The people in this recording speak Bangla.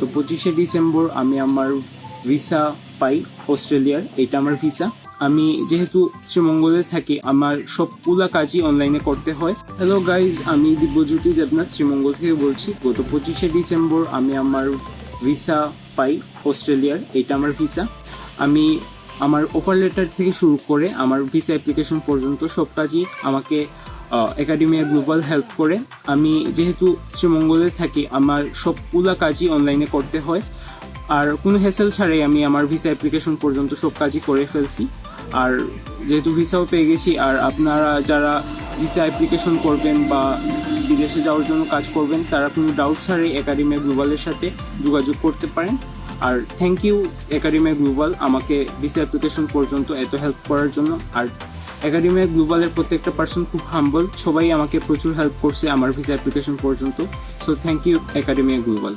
গত পঁচিশে ডিসেম্বর আমি আমার ভিসা পাই অস্ট্রেলিয়ার, এটা আমার ভিসা। আমি যেহেতু শ্রীমঙ্গলে থাকি, আমার সবগুলা কাজই অনলাইনে করতে হয়। হ্যালো গাইজ আমি দিব্যজ্যোতি দেবনাথ, শ্রীমঙ্গল থেকে বলছি। গত পঁচিশে ডিসেম্বর আমি আমার ভিসা পাই অস্ট্রেলিয়ার, এটা আমার ভিসা। আমি আমার অফার লেটার থেকে শুরু করে আমার ভিসা অ্যাপ্লিকেশন পর্যন্ত সব কাজই আমাকে একাডেমিয়া গ্লোবাল হেল্প করে। আমি যেহেতু শ্রীমঙ্গলে থাকি, আমার সবগুলা কাজই অনলাইনে করতে হয়। আর কোনো হেসেল ছাড়াই আমি আমার ভিসা অ্যাপ্লিকেশন পর্যন্ত সব কাজই করে ফেলছি। আর যেহেতু ভিসাও পেয়ে গেছি, আর আপনারা যারা ভিসা অ্যাপ্লিকেশন করবেন বা বিদেশে যাওয়ার জন্য কাজ করবেন, তারা কোনো ডাউট ছাড়াই একাডেমিয়া গ্লোবালের সাথে যোগাযোগ করতে পারেন। আর থ্যাংক ইউ একাডেমিয়া গ্লোবাল আমাকে ভিসা অ্যাপ্লিকেশন পর্যন্ত এত হেল্প করার জন্য। আর একাডেমিয়া গ্লোবালের প্রত্যেকটা পার্সন খুব হাম্বল সবাই আমাকে প্রচুর হেল্প করছে আমার ভিসা অ্যাপ্লিকেশন পর্যন্ত। So thank you academia global